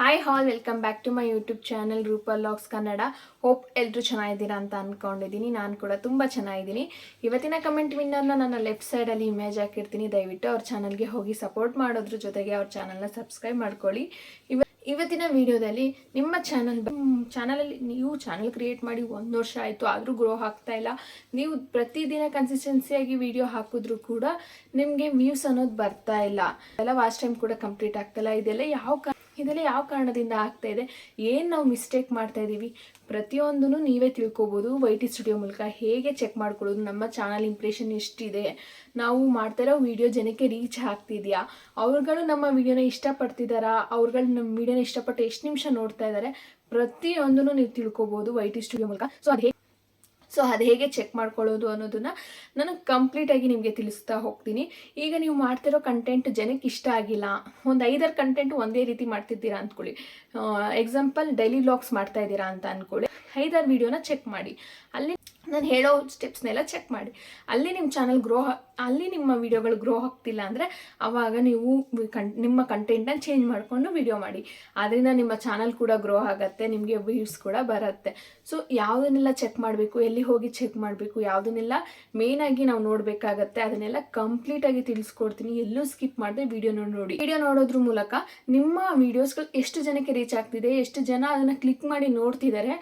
Hi all welcome back to my YouTube channel Roopa logs Kannada hope ಎಲ್ಲರೂ ಚೆನ್ನಾಗಿದ್ದೀರಾ ಅಂತ ಅಂದ್ಕೊಂಡಿದ್ದೀನಿ ನಾನು ಕೂಡ ತುಂಬ ಚೆನ್ನಾಗಿದ್ದೀನಿ. ಇವತ್ತಿನ ಕಮೆಂಟ್ ವಿನ್ನರ್ನ ನನ್ನ ಲೆಫ್ಟ್ ಸೈಡಲ್ಲಿ ಇಮೇಜ್ ಹಾಕಿರ್ತೀನಿ. ದಯವಿಟ್ಟು ಅವ್ರ ಚಾನಲ್ಗೆ ಹೋಗಿ ಸಪೋರ್ಟ್ ಮಾಡೋದ್ರ ಜೊತೆಗೆ ಅವ್ರ ಚಾನಲ್ನ ಸಬ್ಸ್ಕ್ರೈಬ್ ಮಾಡ್ಕೊಳ್ಳಿ. ಇವ ಇವತ್ತಿನ ವಿಡಿಯೋದಲ್ಲಿ ನಿಮ್ಮ ಚಾನಲ್ ಚಾನಲಲ್ಲಿ ನೀವು ಚಾನಲ್ ಕ್ರಿಯೇಟ್ ಮಾಡಿ ಒಂದು ವರ್ಷ ಆಯಿತು, ಆದರೂ ಗ್ರೋ ಆಗ್ತಾ ಇಲ್ಲ. ನೀವು ಪ್ರತಿದಿನ ಕನ್ಸಿಸ್ಟೆನ್ಸಿಯಾಗಿ ವಿಡಿಯೋ ಹಾಕಿದ್ರೂ ಕೂಡ ನಿಮಗೆ ವ್ಯೂಸ್ ಅನ್ನೋದು ಬರ್ತಾ ಇಲ್ಲ. ಎಲ್ಲ ವಾಚ್ ಟೈಮ್ ಕೂಡ ಕಂಪ್ಲೀಟ್ ಆಗ್ತಾಯಿಲ್ಲ ಇದೆಲ್ಲ ಯಾವ ಇದೆಲ್ಲ ಯಾವ ಕಾರಣದಿಂದ ಆಗ್ತಾ ಇದೆ? ಏನು ನಾವು ಮಿಸ್ಟೇಕ್ ಮಾಡ್ತಾ ಇದ್ದೀವಿ ಪ್ರತಿಯೊಂದನ್ನು ನೀವೇ ತಿಳ್ಕೊಬೋದು. ವೈಟಿ ಸ್ಟುಡಿಯೋ ಮೂಲಕ ಹೇಗೆ ಚೆಕ್ ಮಾಡ್ಕೊಳ್ಳೋದು? ನಮ್ಮ ಚಾನಲ್ ಇಂಪ್ರೆಷನ್ ಎಷ್ಟಿದೆ? ನಾವು ಮಾಡ್ತಾ ಇರೋ ವಿಡಿಯೋ ಜನಕ್ಕೆ ರೀಚ್ ಆಗ್ತಿದೆಯಾ? ಅವ್ರುಗಳು ನಮ್ಮ ವಿಡಿಯೋನ ಇಷ್ಟಪಡ್ತಿದ್ದಾರಾ ಅವ್ರುಗಳು ನಮ್ಮ ವಿಡಿಯೋನ ಇಷ್ಟಪಟ್ಟು ಎಷ್ಟು ನಿಮಿಷ ನೋಡ್ತಾ ಇದ್ದಾರೆ ಪ್ರತಿಯೊಂದನ್ನು ನೀವು ತಿಳ್ಕೊಬೋದು ವೈಟಿ ಸ್ಟುಡಿಯೋ ಮೂಲಕ. ಸೊ ಅದು ಸೊ ಅದು ಹೇಗೆ ಚೆಕ್ ಮಾಡ್ಕೊಳ್ಳೋದು ಅನ್ನೋದನ್ನ ನಾನು ಕಂಪ್ಲೀಟಾಗಿ ನಿಮಗೆ ತಿಳಿಸ್ತಾ ಹೋಗ್ತೀನಿ. ಈಗ ನೀವು ಮಾಡ್ತಿರೋ ಕಂಟೆಂಟ್ ಜನಕ್ಕೆ ಇಷ್ಟ ಆಗಿಲ್ಲ. ಒಂದು ಐದಾರು ಕಂಟೆಂಟ್ ಒಂದೇ ರೀತಿ ಮಾಡ್ತಿದ್ದೀರಾ ಅಂದ್ಕೊಳ್ಳಿ. ಎಕ್ಸಾಂಪಲ್ ಡೈಲಿ ವ್ಲಾಗ್ಸ್ ಮಾಡ್ತಾ ಇದ್ದೀರಾ ಅಂತ ಅಂದ್ಕೊಳ್ಳಿ. ಐದಾರು ವಿಡಿಯೋನ ಚೆಕ್ ಮಾಡಿ. ಅಲ್ಲಿ ನಾನು ಹೇಳೋ ಸ್ಟೆಪ್ಸ್ನೆಲ್ಲ ಚೆಕ್ ಮಾಡಿ. ಅಲ್ಲಿ ನಿಮ್ಮ ಚಾನಲ್ ಗ್ರೋ ಅಲ್ಲಿ ನಿಮ್ಮ ವೀಡಿಯೋಗಳು ಗ್ರೋ ಆಗ್ತಿಲ್ಲ ಅಂದರೆ ಆವಾಗ ನೀವು ನಿಮ್ಮ ಕಂಟೆಂಟ್ನ ಚೇಂಜ್ ಮಾಡಿಕೊಂಡು ವಿಡಿಯೋ ಮಾಡಿ. ಅದರಿಂದ ನಿಮ್ಮ ಚಾನಲ್ ಕೂಡ ಗ್ರೋ ಆಗುತ್ತೆ, ನಿಮಗೆ ವ್ಯೂಸ್ ಕೂಡ ಬರುತ್ತೆ. ಸೊ ಯಾವುದನ್ನೆಲ್ಲ ಚೆಕ್ ಮಾಡಬೇಕು, ಎಲ್ಲಿ ಹೋಗಿ ಚೆಕ್ ಮಾಡಬೇಕು, ಯಾವುದನ್ನೆಲ್ಲ ಮೇಯ್ನಾಗಿ ನಾವು ನೋಡಬೇಕಾಗತ್ತೆ, ಅದನ್ನೆಲ್ಲ ಕಂಪ್ಲೀಟಾಗಿ ತಿಳಿಸ್ಕೊಡ್ತೀನಿ. ಎಲ್ಲೂ ಸ್ಕಿಪ್ ಮಾಡದೆ ವಿಡಿಯೋನ ನೋಡಿ. ವಿಡಿಯೋ ನೋಡೋದ್ರ ಮೂಲಕ ನಿಮ್ಮ ವೀಡಿಯೋಸ್ಗಳು ಎಷ್ಟು ಜನಕ್ಕೆ ರೀಚ್ ಆಗ್ತಿದೆ, ಎಷ್ಟು ಜನ ಅದನ್ನು ಕ್ಲಿಕ್ ಮಾಡಿ ನೋಡ್ತಿದ್ದಾರೆ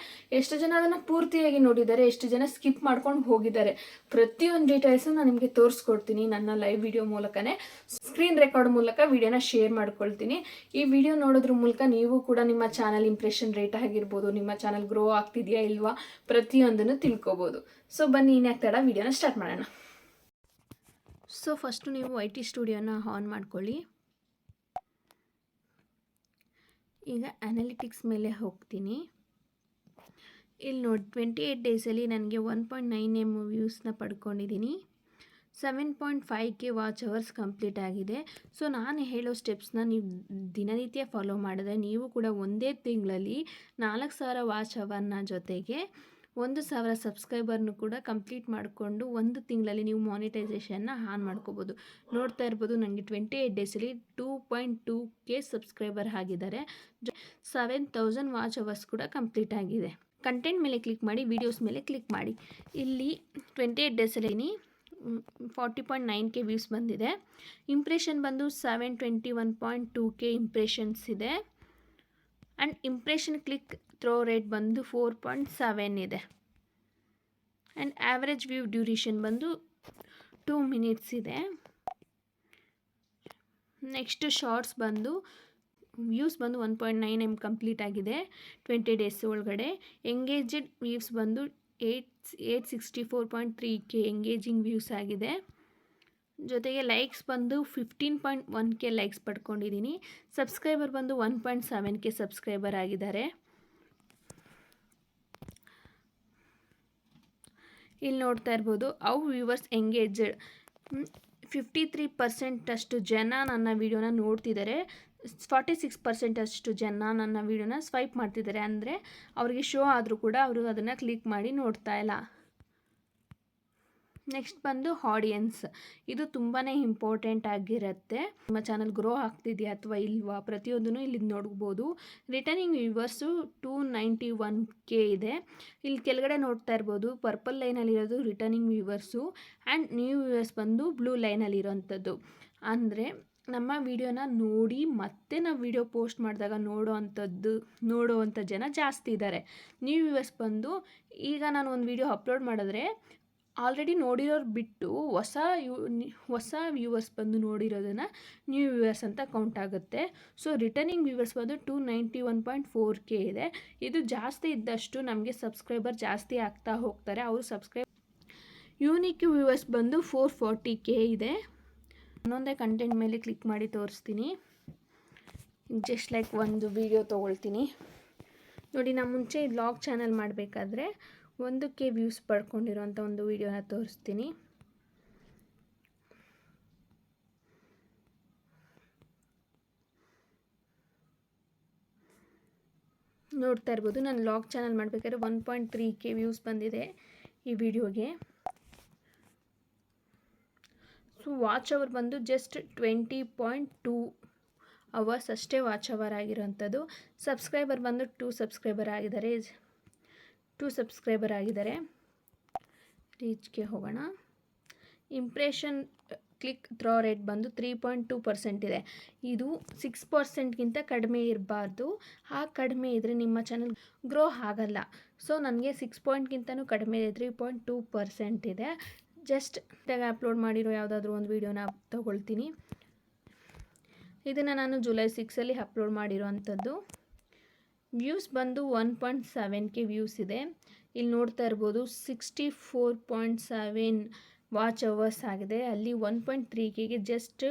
ಎಷ್ಟು ಜನ ಅದನ್ನು ಪೂರ್ತಿಯಾಗಿ ನೋಡಿದ್ದಾರೆ, ಎಷ್ಟು ಜನ ಸ್ಕಿಪ್ ಮಾಡ್ಕೊಂಡು ಹೋಗಿದ್ದಾರೆ. ಪ್ರತಿಯೊಂದು ಡೀಟೇಲ್ಸು ನಾನು ನಿಮಗೆ ತೋರಿಸ್ಕೊಡ್ತೀನಿ ನನ್ನ ಲೈವ್ ವಿಡಿಯೋ ಮೂಲಕನೇ. ಸ್ಕ್ರೀನ್ ರೆಕಾರ್ಡ್ ಮೂಲಕ ವಿಡಿಯೋನ ಶೇರ್ ಮಾಡ್ಕೊಳ್ತೀನಿ. ಈ ವಿಡಿಯೋ ನೋಡೋದ್ರ ಮೂಲಕ ನೀವು ಕೂಡ ನಿಮ್ಮ ಚಾನಲ್ ಇಂಪ್ರೆಷನ್ ರೇಟ್ ಆಗಿರ್ಬೋದು, ನಿಮ್ಮ ಚಾನಲ್ ಗ್ರೋ ಆಗ್ತಿದೆಯಾ ಇಲ್ವಾ ಪ್ರತಿಯೊಂದನ್ನು ತಿಳ್ಕೊಬೋದು. ಸೊ ಬನ್ನಿ, ಇನ್ಯಾಕೆ ತಡ ವಿಡಿಯೋನ ಸ್ಟಾರ್ಟ್ ಮಾಡೋಣ. ಸೊ ಫಸ್ಟು ನೀವು ಐ ಟಿ ಸ್ಟುಡಿಯೋನ ಆನ್ ಮಾಡ್ಕೊಳ್ಳಿ. ಈಗ ಅನಾಲಿಟಿಕ್ಸ್ ಮೇಲೆ ಹೋಗ್ತೀನಿ. ಇಲ್ಲಿ ನೋಡಿ ಟ್ವೆಂಟಿ ಏಯ್ಟ್ ಡೇಸಲ್ಲಿ ನನಗೆ ಒನ್ ಪಾಯಿಂಟ್ ನೈನ್ ಎಂ ವ್ಯೂಸ್ನ ಪಡ್ಕೊಂಡಿದ್ದೀನಿ seven point five K watch hours complete ಆಗಿದೆ. ಸೊ ನಾನು ಹೇಳೋ ಸ್ಟೆಪ್ಸ್ನ ನೀವು ದಿನನಿತ್ಯ ಫಾಲೋ ಮಾಡಿದ್ರೆ ನೀವು ಕೂಡ ಒಂದೇ ತಿಂಗಳಲ್ಲಿ ನಾಲ್ಕು ಸಾವಿರ ವಾಚ್ ಅವರ್ನ ಜೊತೆಗೆ ಒಂದು ಸಾವಿರ ಸಬ್ಸ್ಕ್ರೈಬರ್ನು ಕೂಡ ಕಂಪ್ಲೀಟ್ ಮಾಡಿಕೊಂಡು ಒಂದು ತಿಂಗಳಲ್ಲಿ ನೀವು ಮಾನಿಟೈಸೇಷನ್ನ ಆನ್ ಮಾಡ್ಕೋಬೋದು. ನೋಡ್ತಾ ಇರ್ಬೋದು ನನಗೆ ಟ್ವೆಂಟಿ ಏಯ್ಟ್ ಡೇಸಲ್ಲಿ two point two K subscriber ಆಗಿದ್ದಾರೆ ಸೆವೆನ್ ತೌಸಂಡ್ ವಾಚ್ ಅವರ್ಸ್ ಕೂಡ ಕಂಪ್ಲೀಟ್ ಆಗಿದೆ. ಕಂಟೆಂಟ್ ಮೇಲೆ ಕ್ಲಿಕ್ ಮಾಡಿ ವೀಡಿಯೋಸ್ ಮೇಲೆ ಕ್ಲಿಕ್ ಮಾಡಿ. ಇಲ್ಲಿ ಟ್ವೆಂಟಿ ಏಟ್ ಡೇಸಲ್ಲಿ forty point nine K views ಬಂದಿದೆ. ಇಂಪ್ರೆಷನ್ ಬಂದು seven twenty one point two K impressions ಇದೆ. And impression click through rate ಬಂದು ಫೋರ್ ಪಾಯಿಂಟ್ ಸೆವೆನ್ ಇದೆ. ಆ್ಯಂಡ್ ಆ್ಯಾವ್ರೇಜ್ ವ್ಯೂ ಡ್ಯೂರೇಷನ್ ಬಂದು ಟೂ ಮಿನಿಟ್ಸ್ ಇದೆ. ನೆಕ್ಸ್ಟ್ ಶಾರ್ಟ್ಸ್ ಬಂದು views ಬಂದು one point nine M complete ಆಗಿದೆ ಟ್ವೆಂಟಿ ಡೇಸ್ ಒಳಗಡೆ. Engaged views ಬಂದು eight eight sixty four point three K engaging views ಆಗಿದೆ. ಜೊತೆಗೆ ಲೈಕ್ಸ್ ಬಂದು fifteen point one K likes ಪಡ್ಕೊಂಡಿದ್ದೀನಿ subscriber ಬಂದು one point seven K subscriber ಆಗಿದ್ದಾರೆ. ಇಲ್ಲಿ ನೋಡ್ತಾ ಇರ್ಬೋದು ಅವು ವ್ಯೂವರ್ಸ್ ಎಂಗೇಜ್ ಫಿಫ್ಟಿ ತ್ರೀ ಪರ್ಸೆಂಟಷ್ಟು ಜನ ನನ್ನ ವೀಡಿಯೋನ ನೋಡ್ತಿದ್ದಾರೆ. ಫಾರ್ಟಿ ಸಿಕ್ಸ್ ಪರ್ಸೆಂಟಷ್ಟು ಜನ ನನ್ನ ವೀಡಿಯೋನ ಸ್ವೈಪ್ ಮಾಡ್ತಿದ್ದಾರೆ. ಅಂದರೆ ಅವರಿಗೆ ಶೋ ಆದರೂ ಕೂಡ ಅವರು ಅದನ್ನು ಕ್ಲಿಕ್ ಮಾಡಿ ನೋಡ್ತಾ ಇಲ್ಲ. ನೆಕ್ಸ್ಟ್ ಬಂದು ಆಡಿಯನ್ಸ್. ಇದು ತುಂಬಾ ಇಂಪಾರ್ಟೆಂಟ್ ಆಗಿರುತ್ತೆ. ನಿಮ್ಮ ಚಾನಲ್ ಗ್ರೋ ಆಗ್ತಿದೆಯಾ ಅಥವಾ ಇಲ್ವಾ? ಪ್ರತಿಯೊಂದನ್ನು ಇಲ್ಲಿ ನೋಡ್ಬೋದು. Returning viewers two ninety one K ಇದೆ. ಇಲ್ಲಿ ಕೆಳಗಡೆ ನೋಡ್ತಾ ಇರ್ಬೋದು, purple ಲೈನಲ್ಲಿರೋದು returning viewers and new viewers ಬಂದು ಬ್ಲೂ ಲೈನಲ್ಲಿರೋವಂಥದ್ದು ಅಂದರೆ ನಮ್ಮ ವಿಡಿಯೋನ ನೋಡಿ ಮತ್ತೆ ನಾವು ವಿಡಿಯೋ ಪೋಸ್ಟ್ ಮಾಡಿದಾಗ ನೋಡೋ ಅಂಥದ್ದು ಜನ ಜಾಸ್ತಿ ಇದ್ದಾರೆ ನ್ಯೂ ವ್ಯೂವರ್ಸ್ ಬಂದು ಈಗ ನಾನು ಒಂದು ವಿಡಿಯೋ ಅಪ್ಲೋಡ್ ಮಾಡಿದ್ರೆ ಆಲ್ರೆಡಿ ನೋಡಿರೋರು ಬಿಟ್ಟು ಹೊಸ ಯು ಹೊಸ ವ್ಯೂವರ್ಸ್ ಬಂದು ನೋಡಿರೋದನ್ನು ನ್ಯೂ ವ್ಯೂವರ್ಸ್ ಅಂತ ಕೌಂಟ್ ಆಗುತ್ತೆ. ಸೊ ರಿಟರ್ನಿಂಗ್ ವ್ಯೂವರ್ಸ್ ಬಂದು two ninety one point four K ಇದೆ. ಇದು ಜಾಸ್ತಿ ಇದ್ದಷ್ಟು ನಮಗೆ ಸಬ್ಸ್ಕ್ರೈಬರ್ ಜಾಸ್ತಿ ಆಗ್ತಾ ಹೋಗ್ತಾರೆ. ಅವರು ಸಬ್ಸ್ಕ್ರೈಬ್, ಯೂನಿಕ್ ವ್ಯೂವರ್ಸ್ ಬಂದು ಫೋರ್ ಫಾರ್ಟಿ ಕೆ ಇದೆ. ಇನ್ನೊಂದೇ ಕಂಟೆಂಟ್ ಮೇಲೆ ಕ್ಲಿಕ್ ಮಾಡಿ ತೋರಿಸ್ತೀನಿ. ಜಸ್ಟ್ ಲೈಕ್ ಒಂದು ವಿಡಿಯೋ ತೊಗೊಳ್ತೀನಿ. ನೋಡಿ ನಾನು ಮುಂಚೆ ಬ್ಲಾಗ್ ಚಾನಲ್ ಮಾಡಬೇಕಾದ್ರೆ ಒಂದಕ್ಕೆ ವ್ಯೂಸ್ ಪಡ್ಕೊಂಡಿರೋಂಥ ಒಂದು ವಿಡಿಯೋನ ತೋರಿಸ್ತೀನಿ. ನೋಡ್ತಾ ಇರ್ಬೋದು, ನಾನು ಲಾಗ್ ಚಾನಲ್ ಮಾಡಬೇಕಾದ್ರೆ one point three K views ಬಂದಿದೆ ಈ ವಿಡಿಯೋಗೆ ಸೊ ವಾಚ್ ಅವರ್ ಬಂದು just twenty point two hours ಅಷ್ಟೇ ವಾಚ್ ಅವರ್ ಆಗಿರೋಂಥದ್ದು ಸಬ್ಸ್ಕ್ರೈಬರ್ ಬಂದು ಟೂ ಸಬ್ಸ್ಕ್ರೈಬರ್ ಆಗಿದ್ದಾರೆ. ಟೂ ಸಬ್ಸ್ಕ್ರೈಬರ್ ಆಗಿದ್ದಾರೆ. ರೀಚ್ಗೆ ಹೋಗೋಣ. ಇಂಪ್ರೆಷನ್ ಕ್ಲಿಕ್ ಥ್ರೋ ರೇಟ್ ಬಂದು ತ್ರೀ ಪಾಯಿಂಟ್ ಟೂ ಪರ್ಸೆಂಟ್ ಇದೆ. ಇದು ಸಿಕ್ಸ್ ಪರ್ಸೆಂಟ್ಗಿಂತ ಕಡಿಮೆ ಇರಬಾರ್ದು. ಆ ಕಡಿಮೆ ಇದ್ದರೆ ನಿಮ್ಮ ಚಾನಲ್ ಗ್ರೋ ಆಗಲ್ಲ. ಸೊ ನನಗೆ ಸಿಕ್ಸ್ ಪಾಯಿಂಟ್ಗಿಂತನೂ ಕಡಿಮೆ ಇದೆ ತ್ರೀ ಪಾಯಿಂಟ್ ಟೂ ಪರ್ಸೆಂಟ್ ಇದೆ. ಜಸ್ಟ್ ಅಪ್ಲೋಡ್ ಮಾಡಿರೋ ಯಾವುದಾದ್ರೂ ಒಂದು ವೀಡಿಯೋನ ತೊಗೊಳ್ತೀನಿ. ಇದನ್ನು ನಾನು ಜುಲೈ ಸಿಕ್ಸಲ್ಲಿ ಅಪ್ಲೋಡ್ ಮಾಡಿರೋ ಅಂಥದ್ದು ವ್ಯೂಸ್ ಬಂದು one point seven K views ಇದೆ. ಇಲ್ಲಿ ನೋಡ್ತಾ ಇರ್ಬೋದು sixty four point seven watch hours ಆಗಿದೆ. ಅಲ್ಲಿ ಒನ್ ಪಾಯಿಂಟ್ ತ್ರೀ ಕೆಗೆ ಜಸ್ಟ್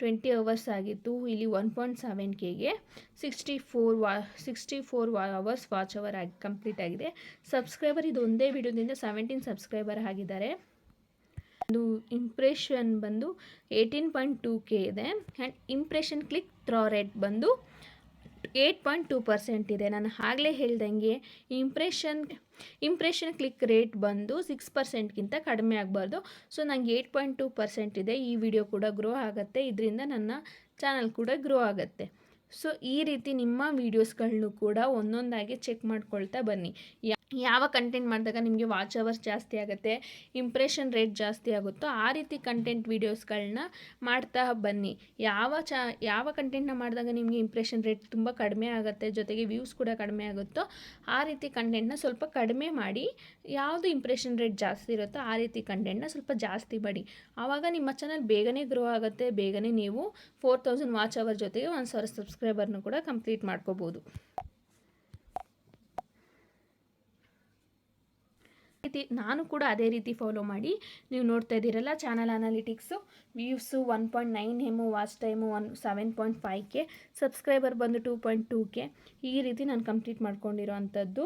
ಟ್ವೆಂಟಿ ಅವರ್ಸ್ ಆಗಿತ್ತು. ಇಲ್ಲಿ ಒನ್ ಪಾಯಿಂಟ್ ಸೆವೆನ್ ಕೆಗೆ ಸಿಕ್ಸ್ಟಿ ಫೋರ್ ವಾ ಸಿಕ್ಸ್ಟಿ ಫೋರ್ ವಾ ಅವರ್ಸ್ ವಾಚ್ ಅವರ್ ಆಗಿ ಕಂಪ್ಲೀಟ್ ಆಗಿದೆ. ಸಬ್ಸ್ಕ್ರೈಬರ್ ಇದು ಒಂದೇ ವಿಡಿಯೋದಿಂದ ಸೆವೆಂಟೀನ್ ಸಬ್ಸ್ಕ್ರೈಬರ್ ಆಗಿದ್ದಾರೆ. ಒಂದು ಇಂಪ್ರೆಷನ್ ಬಂದು ಏಯ್ಟೀನ್ ಪಾಯಿಂಟ್ ಟೂ ಕೆ ಇದೆ. And impression click through rate ಬಂದು ಏಯ್ಟ್ ಪಾಯಿಂಟ್ ಟೂ ಪರ್ಸೆಂಟ್ ಇದೆ. ನಾನು ಆಗಲೇ ಹೇಳ್ದಂಗೆ ಇಂಪ್ರೆಷನ್ ಇಂಪ್ರೆಷನ್ ಕ್ಲಿಕ್ ರೇಟ್ ಬಂದು ಸಿಕ್ಸ್ ಪರ್ಸೆಂಟ್ಗಿಂತ ಕಡಿಮೆ ಆಗಬಾರ್ದು. ಸೊ ನನಗೆ ಏಯ್ಟ್ ಪಾಯಿಂಟ್ ಟೂ ಪರ್ಸೆಂಟ್ ಇದೆ. ಈ ವಿಡಿಯೋ ಕೂಡ ಗ್ರೋ ಆಗುತ್ತೆ. ಇದರಿಂದ ನನ್ನ ಚಾನಲ್ ಕೂಡ ಗ್ರೋ ಆಗುತ್ತೆ. ಸೊ ಈ ರೀತಿ ನಿಮ್ಮ ವೀಡಿಯೋಸ್ಗಳನ್ನೂ ಕೂಡ ಒಂದೊಂದಾಗಿ ಚೆಕ್ ಮಾಡ್ಕೊಳ್ತಾ ಬನ್ನಿ. ಯಾವ ಕಂಟೆಂಟ್ ಮಾಡಿದಾಗ ನಿಮಗೆ ವಾಚ್ ಅವರ್ಸ್ ಜಾಸ್ತಿ ಆಗುತ್ತೆ ಇಂಪ್ರೆಷನ್ ರೇಟ್ ಜಾಸ್ತಿ ಆಗುತ್ತೋ ಆ ರೀತಿ ಕಂಟೆಂಟ್ ವೀಡಿಯೋಸ್ಗಳನ್ನ ಮಾಡ್ತಾ ಬನ್ನಿ. ಯಾವ ಚಾ, ಯಾವ ಕಂಟೆಂಟ್ನ ಮಾಡಿದಾಗ ನಿಮಗೆ ಇಂಪ್ರೆಷನ್ ರೇಟ್ ತುಂಬ ಕಡಿಮೆ ಆಗುತ್ತೆ, ಜೊತೆಗೆ ವ್ಯೂಸ್ ಕೂಡ ಕಡಿಮೆ ಆಗುತ್ತೋ ಆ ರೀತಿ ಕಂಟೆಂಟ್ನ ಸ್ವಲ್ಪ ಕಡಿಮೆ ಮಾಡಿ, ಯಾವುದು ಇಂಪ್ರೆಷನ್ ರೇಟ್ ಜಾಸ್ತಿ ಇರುತ್ತೋ ಆ ರೀತಿ ಕಂಟೆಂಟ್ನ ಸ್ವಲ್ಪ ಜಾಸ್ತಿ ಮಾಡಿ. ಆವಾಗ ನಿಮ್ಮ ಚಾನಲ್ ಬೇಗನೆ ಗ್ರೋ ಆಗುತ್ತೆ, ಬೇಗನೆ ನೀವು ಫೋರ್ ತೌಸಂಡ್ ವಾಚ್ ಅವರ್ ಜೊತೆಗೆ ಒಂದು ಸಾವಿರ ಸಬ್ಸ್ಕ್ರೈಬರ್ನು ಕೂಡ ಕಂಪ್ಲೀಟ್ ಮಾಡ್ಕೋಬೋದು. ರೀತಿ ನಾನು ಕೂಡ ಅದೇ ರೀತಿ ಫಾಲೋ ಮಾಡಿ ನೀವು ನೋಡ್ತಾ ಇದ್ದೀರಲ್ಲ channel analytics views one point nine M watch time one seven point five K subscriber ಬಂದು ಟೂ ಪಾಯಿಂಟ್ ಟೂ ಕೆ ಈ ರೀತಿ ನಾನು ಕಂಪ್ಲೀಟ್ ಮಾಡ್ಕೊಂಡಿರೋ ಅಂಥದ್ದು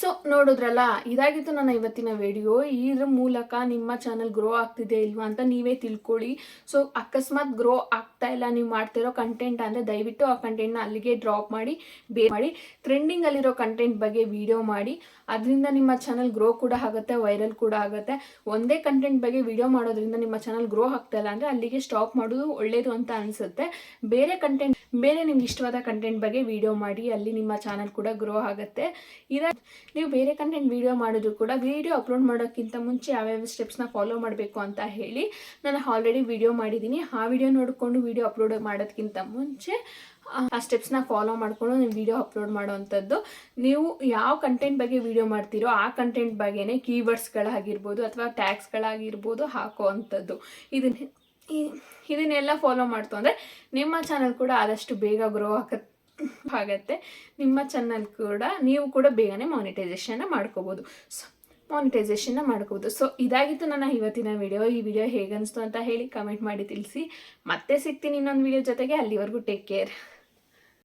ಸೊ ನೋಡಿದ್ರಲ್ಲ, ಇದಾಗಿತ್ತು ನನ್ನ ಇವತ್ತಿನ ವಿಡಿಯೋ ಇದ್ರ ಮೂಲಕ ನಿಮ್ಮ ಚಾನಲ್ ಗ್ರೋ ಆಗ್ತಿದೆ ಇಲ್ವಾ ಅಂತ ನೀವೇ ತಿಳ್ಕೊಳ್ಳಿ. ಸೊ ಅಕಸ್ಮಾತ್ ಗ್ರೋ ಆಗ್ತಾ ಇಲ್ಲ, ನೀವು ಮಾಡ್ತಿರೋ ಕಂಟೆಂಟ್ ಅಂದರೆ ದಯವಿಟ್ಟು ಆ ಕಂಟೆಂಟ್ನ ಅಲ್ಲಿಗೆ ಡ್ರಾಪ್ ಮಾಡಿ ಬೇ ಮಾಡಿ. ಟ್ರೆಂಡಿಂಗಲ್ಲಿರೋ ಕಂಟೆಂಟ್ ಬಗ್ಗೆ ವಿಡಿಯೋ ಮಾಡಿ. ಅದರಿಂದ ನಿಮ್ಮ ಚಾನಲ್ ಗ್ರೋ ಕೂಡ ಆಗುತ್ತೆ ವೈರಲ್ ಕೂಡ ಆಗುತ್ತೆ. ಒಂದೇ ಕಂಟೆಂಟ್ ಬಗ್ಗೆ ವಿಡಿಯೋ ಮಾಡೋದ್ರಿಂದ ನಿಮ್ಮ ಚಾನಲ್ ಗ್ರೋ ಆಗ್ತಾ ಇಲ್ಲ ಅಂದರೆ ಅಲ್ಲಿಗೆ ಸ್ಟಾಪ್ ಮಾಡೋದು ಒಳ್ಳೆಯದು ಅಂತ ಅನಿಸುತ್ತೆ. ಬೇರೆ ಕಂಟೆಂಟ್ ಬೇರೆ ನಿಮ್ಗೆ ಇಷ್ಟವಾದ ಕಂಟೆಂಟ್ ಬಗ್ಗೆ ವಿಡಿಯೋ ಮಾಡಿ, ಅಲ್ಲಿ ನಿಮ್ಮ ಚಾನಲ್ ಕೂಡ ಗ್ರೋ ಆಗುತ್ತೆ. ಇದ ನೀವು ಬೇರೆ ಕಂಟೆಂಟ್ ವಿಡಿಯೋ ಮಾಡಿದ್ರು ಕೂಡ ವೀಡಿಯೋ ಅಪ್ಲೋಡ್ ಮಾಡೋಕ್ಕಿಂತ ಮುಂಚೆ ಯಾವ್ಯಾವ ಸ್ಟೆಪ್ಸ್ನ ಫಾಲೋ ಮಾಡಬೇಕು ಅಂತ ಹೇಳಿ ನಾನು ಆಲ್ರೆಡಿ ವಿಡಿಯೋ ಮಾಡಿದ್ದೀನಿ. ಆ ವಿಡಿಯೋ ನೋಡಿಕೊಂಡು ವಿಡಿಯೋ ಅಪ್ಲೋಡ್ ಮಾಡೋದಕ್ಕಿಂತ ಮುಂಚೆ, ಆ ಸ್ಟೆಪ್ಸ್ನ ಫಾಲೋ ಮಾಡಿಕೊಂಡು ನೀವು ವಿಡಿಯೋ ಅಪ್ಲೋಡ್ ಮಾಡುವಂಥದ್ದು. ನೀವು ಯಾವ ಕಂಟೆಂಟ್ ಬಗ್ಗೆ ವಿಡಿಯೋ ಮಾಡ್ತೀರೋ ಆ ಕಂಟೆಂಟ್ ಬಗ್ಗೆನೇ ಕೀವರ್ಡ್ಸ್ಗಳಾಗಿರ್ಬೋದು ಅಥವಾ ಟ್ಯಾಗ್ಸ್ಗಳಾಗಿರ್ಬೋದು ಹಾಕೋ ಅಂಥದ್ದು ಇದನ್ನ ಇದನ್ನೆಲ್ಲ ಫಾಲೋ ಮಾಡ್ತು ಅಂದರೆ ನಿಮ್ಮ ಚಾನಲ್ ಕೂಡ ಆದಷ್ಟು ಬೇಗ ಗ್ರೋ ಆಗತ್ತೆ ಆಗತ್ತೆ ನಿಮ್ಮ ಚಾನಲ್ ಕೂಡ ನೀವು ಕೂಡ ಬೇಗನೆ ಮಾನಿಟೈಸೇಷನ್ನ ಮಾಡ್ಕೋಬೋದು. ಸೊ ಮಾನಿಟೈಸೇಷನ್ನ ಮಾಡ್ಕೋಬೋದು. ಸೊ ಇದಾಗಿತ್ತು ನನ್ನ ಇವತ್ತಿನ ವಿಡಿಯೋ ಈ ವಿಡಿಯೋ ಹೇಗನ್ನಿಸ್ತು ಅಂತ ಹೇಳಿ ಕಮೆಂಟ್ ಮಾಡಿ ತಿಳಿಸಿ. ಮತ್ತೆ ಸಿಗ್ತೀನಿ ಇನ್ನೊಂದು ವಿಡಿಯೋ ಜೊತೆಗೆ. ಅಲ್ಲಿವರೆಗೂ ಟೇಕ್ ಕೇರ್